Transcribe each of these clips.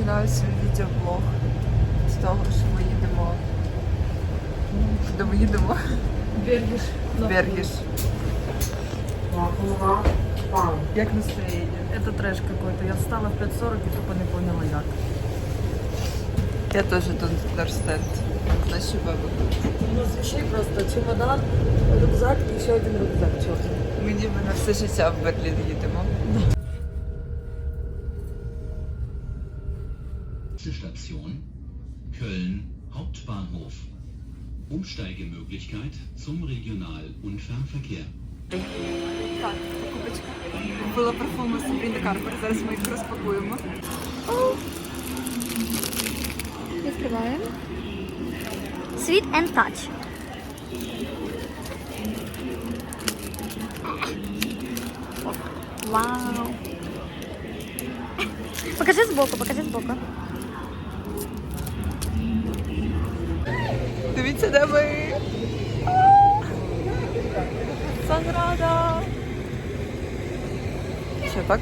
починаю свій відеоблог з того, що ми їдемо. Куди ми їдемо? Бергиш. Бергіш. Як настроєння? Это трэш какой-то. Я встала в 5.40 и тупо не поняла як. Я теж don't understand. Наші баби. У нас вещей просто чемодан, рюкзак и еще один рюкзак черный. Ми ніби на все життя в Берлін їдемо. Umsteigemöglichkeit zum Regionalunfernverkehr. Так, покупочка. Купила парфуми Sabrina Карпер. Зараз ми їх розпакуємо. Відкриваємо. Sweet and Touch. Вау. Покажи збоку, покажи збоку. Дивіться, де ми. Саграда. Що так?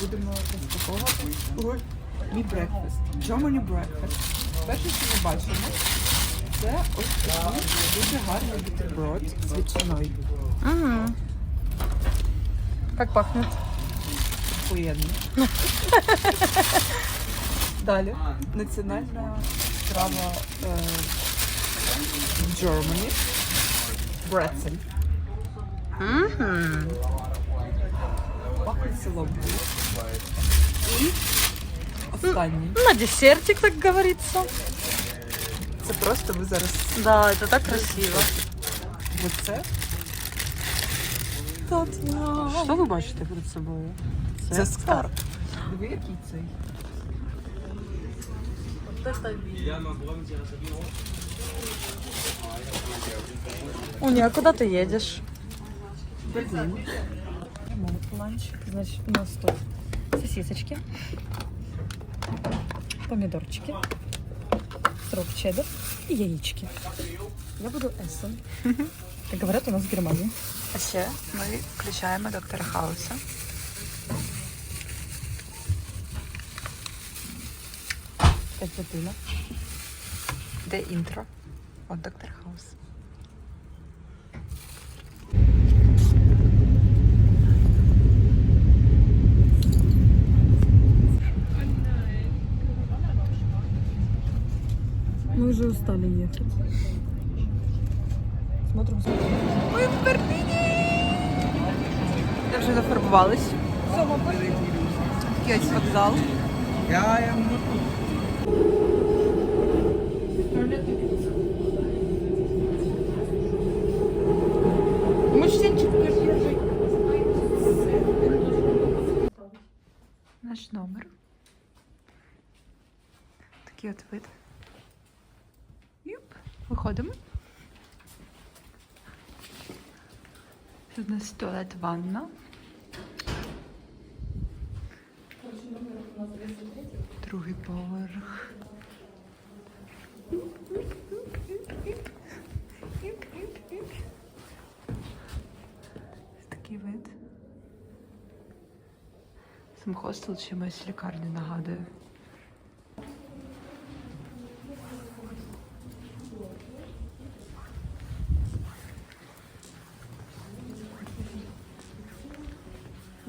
Будемо розпаковувати мій брекфаст. Germany breakfast. Перше, що ми бачимо, це ось такий дуже гарний бутерброд з ветчиною. Угу. Как пахнет? Охуєнно. Далі. Національна страва е, в Germany. Брецель. Угу. Пахне селом. І останній. На десертик, так говорится. Це просто ви зараз Да, это так красиво. оце. Що ви бачите перед собою? Це скарб. Диви, який цей. Уня, а куда ты едешь? Берлін. Ланч. Значит, у нас тут сосисочки, помидорчики, сырок чеддер и яички. Я буду Эссен. Как говорят у нас в Германии. А ще ми включаємо доктора Хауса. Пять бутылок. Де інтро? От доктор Хаус. Уже устали ехать. Смотрим, смотрим. Ми в Берліні! Я вже нафарбувалась. Такий ось вокзал. Наш номер. Такий от вид. Виходимо. Тут у нас туалет, ванна. Другий поверх. Такий вид. Сам хостел чимось лікарню нагадує.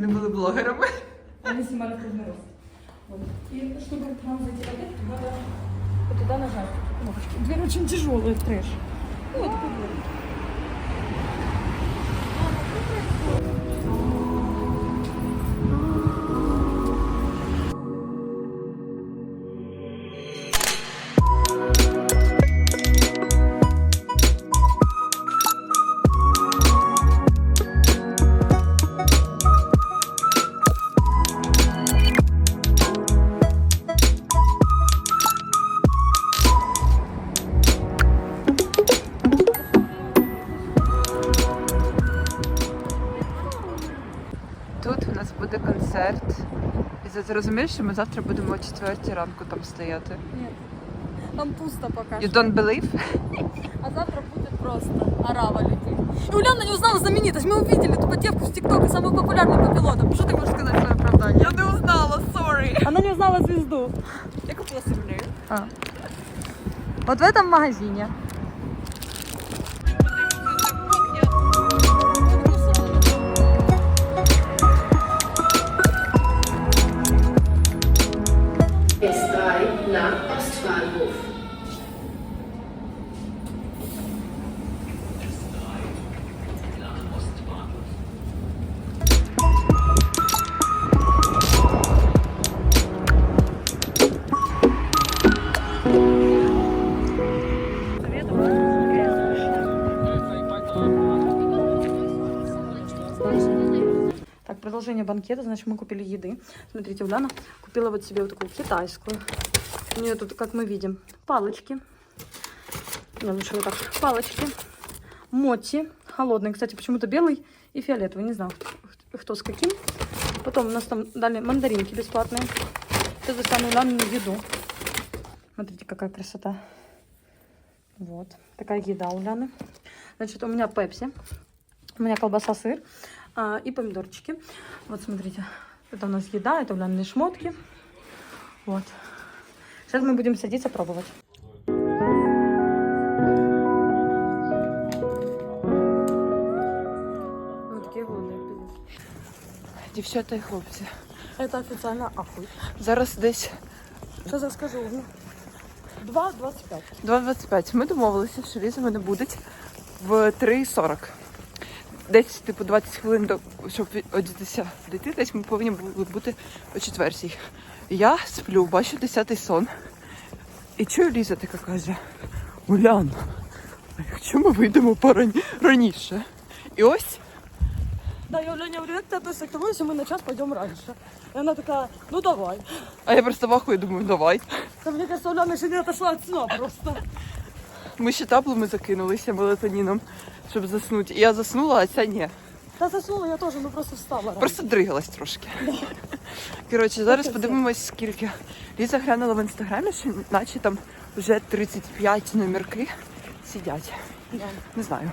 Вони були блогерами. Они снимали полный рост. Вот. И чтобы к нам зайти в обед, надо вот туда нажать кнопочку. Дверь очень тяжелая, трэш. Ну, вот такой. ти розумієш, що ми завтра будемо о 4 ранку там стояти. Нет. Там пусто пока You что. don't believe? А завтра будет просто арава летит. И Уляна не узнала знаменитость. Мы увидели тупо девку с ТикТока, самую популярную по пилотам. Что ты можешь сказать в свое оправдание? Я не узнала, sorry. Она не узнала звезду. Я купила собі. А. Вот в этом магазине. продолжение банкета. Значит, мы купили еды. Смотрите, Уляна купила вот себе вот такую китайскую. У нее тут, как мы видим, палочки. Не, лучше вот так. Палочки. Моти. Холодный. Кстати, почему-то белый и фиолетовый. Не знаю, кто с каким. Потом у нас там дали мандаринки бесплатные. Это за самую Улянину еду. Смотрите, какая красота. Вот. Такая еда у Ляны. Значит, у меня пепси. У меня колбаса, сыр а, и помидорчики. Вот, смотрите. Это у нас еда, это Улянные шмотки. Вот. Сейчас мы будем садиться пробовать. Мы такие голодные, пиздец. Дівчата і хлопці. Это официально ахуй. Зараз десь Сейчас расскажу. Ну, 2,25. 2.25. Ми домовилися, що Ліза мене буде в 3.40. Десь, типу, 20 хвилин, до, щоб одітися дійти, десь ми повинні були бути о четвертій. Я сплю, бачу 10-й сон. І чую Ліза така каже: Улян, а якщо ми вийдемо порані- раніше? І ось Да, я Уляне говорю, ты относишься к тому, если мы на час пойдем раньше? И она такая, ну давай. А я просто вахую, думаю, давай. Да, мне кажется, Уляна еще не отошла от сна просто. Ми ще таблами закинулися мелатоніном, щоб заснути. І я заснула, а ця ні. Да заснула я тоже, ну просто встала рано. Просто дригалась трошки. Коротше, зараз Оце подивимось, скільки. Ліза глянула в інстаграмі, що наче там вже 35 номерки сидять. Да. Не знаю.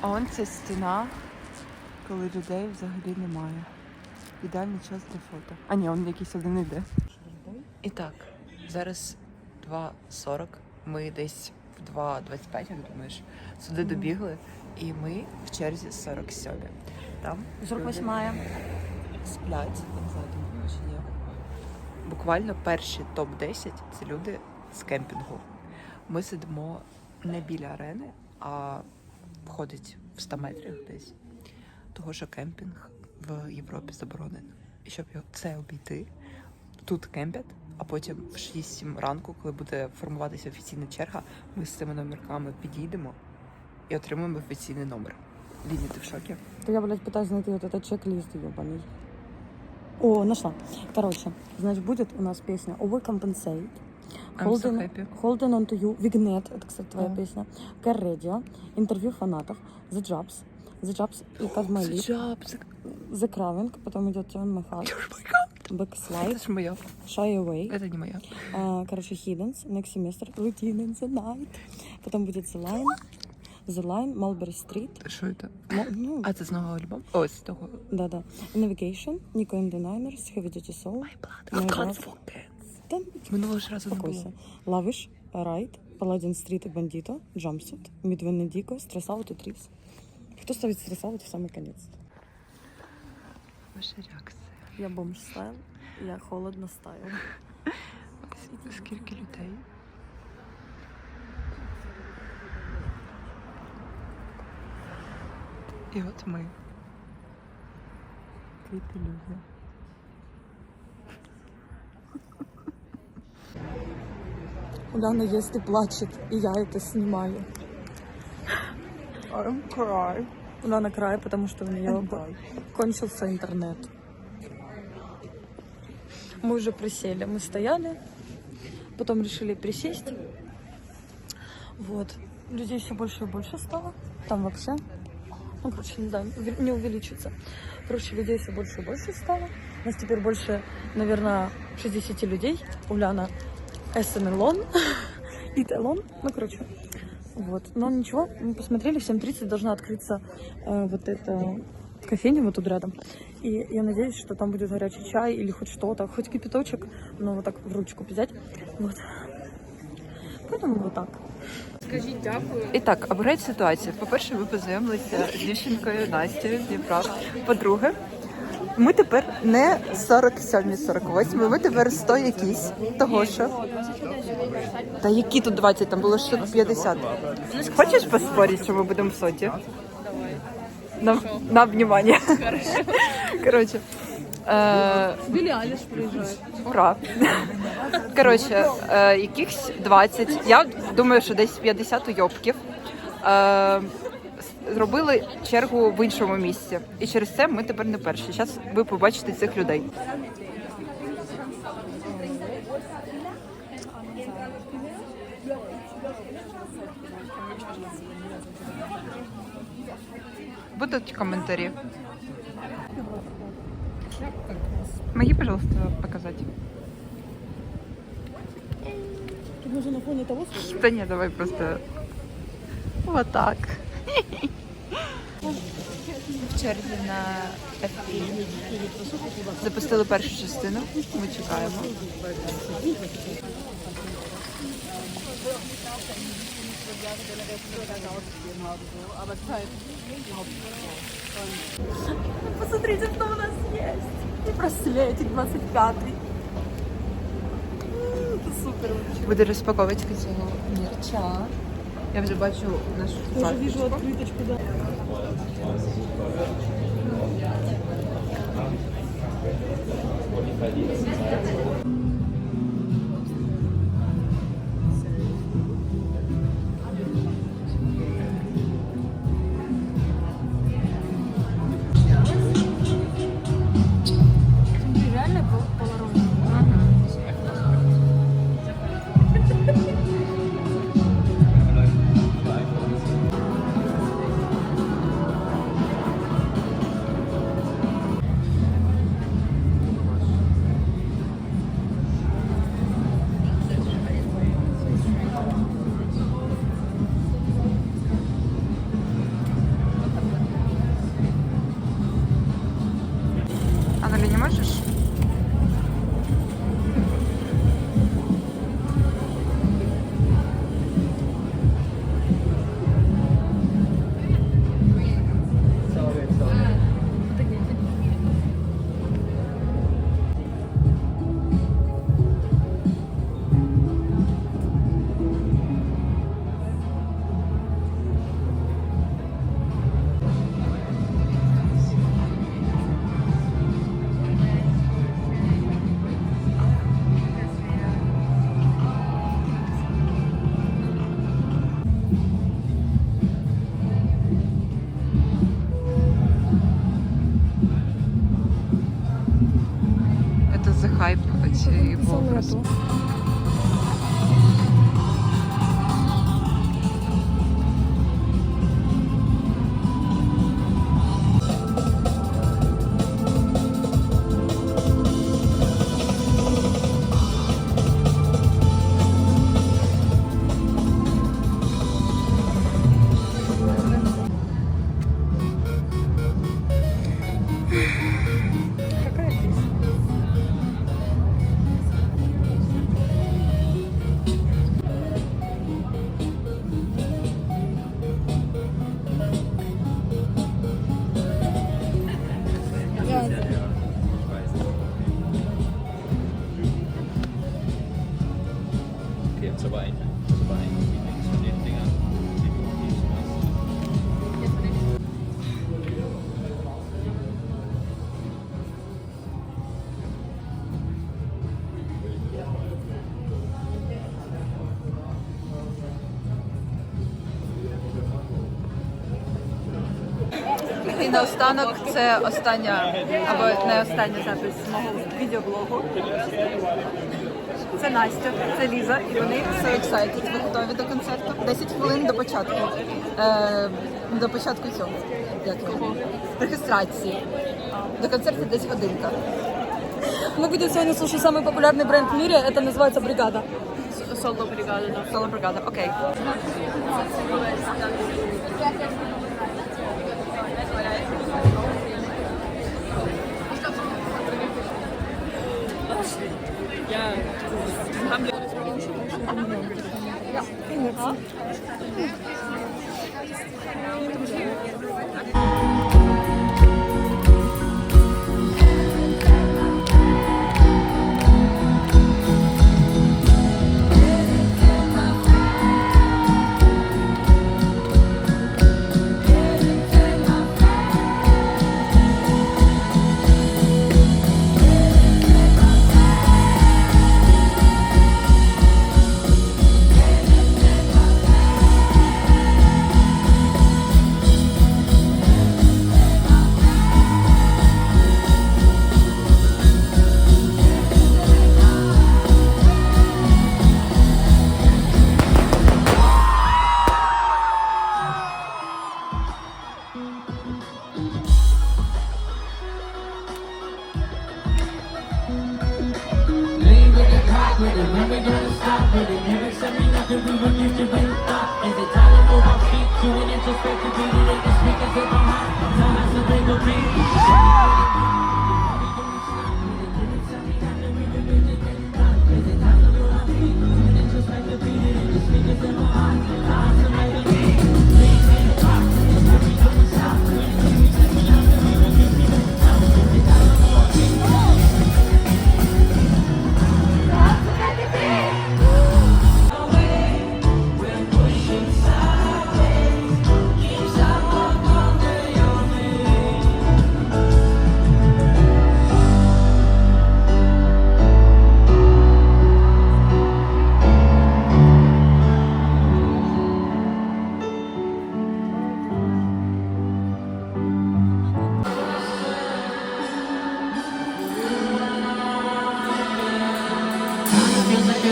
А он це стіна, коли людей взагалі немає. Ідеальний час для фото. А ні, он якийсь один іде. І так, зараз 2.40. Ми десь в 2.25, як думаєш, сюди добігли, і ми в черзі 47. Там 48 сплять, не знаю, там чи ні. Буквально перші топ-10 це люди з кемпінгу. Ми сидимо не біля арени, а входить в 100 метрах десь. Того, що кемпінг в Європі заборонений. І щоб це обійти, тут кемпять, а потім в 6-7 ранку, коли буде формуватися офіційна черга, ми з цими номерками підійдемо і отримаємо офіційний номер. Ліні, ти в шокі? Да я, блядь, пытаюсь найти вот этот чек-лист ебаный. О, нашла. Короче, значит, будет у нас песня Overcompensate. I'm so Holding, happy. Holding on to you. Vignet, это, кстати, твоя Да. песня. Car Radio. Интервью фанатов. The Jobs. The Jobs и Cut My Lip. Jobs. The Craving. Потом идет Turn My Heart. Это Backslide. ж моя. Shy Away. Это не моя. А, короче, Hiddens. Next Semester. Routine in the Night. Потом будет The Line. The Line. Mulberry Street. Що це? Мо- ну, А це з нового альбому? О, з того. Да-да. Navigation. Nico and the Niners. Heavy Duty Soul. My Love. Там Минулого ж разу не Успокойся. було. Lavish, Ride, Paladin Street и Бандито, Jumpsuit, Midway Дико, Stress Out и Trips. Кто ставит Stress Out в самый конец? Ваша реакція. Я бомж стайл, я холодно стайл. Скільки людей? І от ми. Кріпі люди. Уляна, если плачет, и я это снимаю. I'm cry. Уляна край, потому что у нее б- кончился интернет. Мы уже присели, мы стояли, потом решили присесть. Вот. Людей все больше и больше стало. Там вообще Ну, короче, не знаю, не увеличится. Короче, людей все больше и больше стало. У нас теперь больше, наверное, 60 людей. У Ляна СНЛон и Телон. Ну, короче, вот. Но ничего, мы посмотрели, в 7.30 должна открыться э, вот эта кофейня вот тут рядом. И я надеюсь, что там будет горячий чай или хоть что-то, хоть кипяточек, но вот так в ручку взять. Вот. Поэтому вот так. І так, обирайте ситуацію. По-перше, ви познайомилися з дівчинкою Настю з Дніпра. По-друге, ми тепер не 47 48 ми тепер 100 якісь. Того що. Та які тут 20, там було 650. Хочеш поспорити, що ми будемо в соті? На, на внимание. Короче. Е, Білі Аліш приїжджає. Ура. Коротше, е, якихось 20, я думаю, що десь 50 уйобків е, зробили чергу в іншому місці. І через це ми тепер не перші. Зараз ви побачите цих людей. Будуть коментарі. Могли, пожалуйста, показать? Тут може на фоні того Да нет, давай просто вот так. В черзі на FP. Запустили першу частину. Ми чекаємо. Посмотрите, что у нас есть. И браслетик 25-й. Это супер вообще. Буде розпаковочка цього мерча. Я вже бачу нашу Тоже вижу відкриточку, да. Von den Dingern. Die du umgibst. І наостанок це остання або не остання запис мого відеоблогу. Це Настя, це Ліза, і вони so excited. Ви готові до концерту? 10 хвилин до початку. Е, до початку цього. як його, реєстрації. До концерту десь годинка. Мы будем сегодня слушать самый популярный бренд в мире. Это называется «Бригада». Соло бригада, да. Соло бригада, окей. Ja.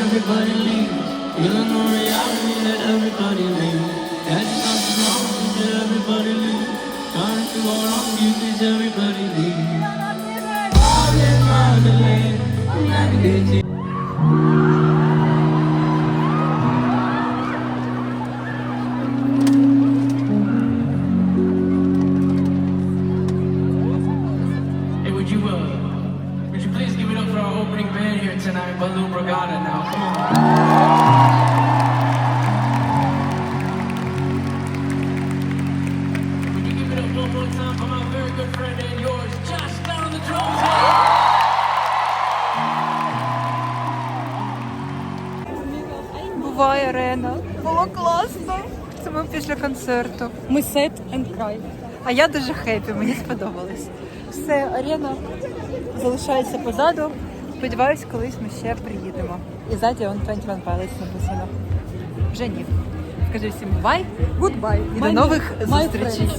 Everybody leaves. Feeling the reality that everybody leaves. That's something wrong that everybody leaves. Trying to hold on to 'cause everybody leaves. All in Wonderland, navigate Hey, концерту. Ми сет and край. А я дуже хеппі, мені сподобалось. Все, арена залишається позаду. Сподіваюсь, колись ми ще приїдемо. І ззаді он 21 Pilots написано. Вже ні. Скажи всім бай гудбай і до нових зустрічей.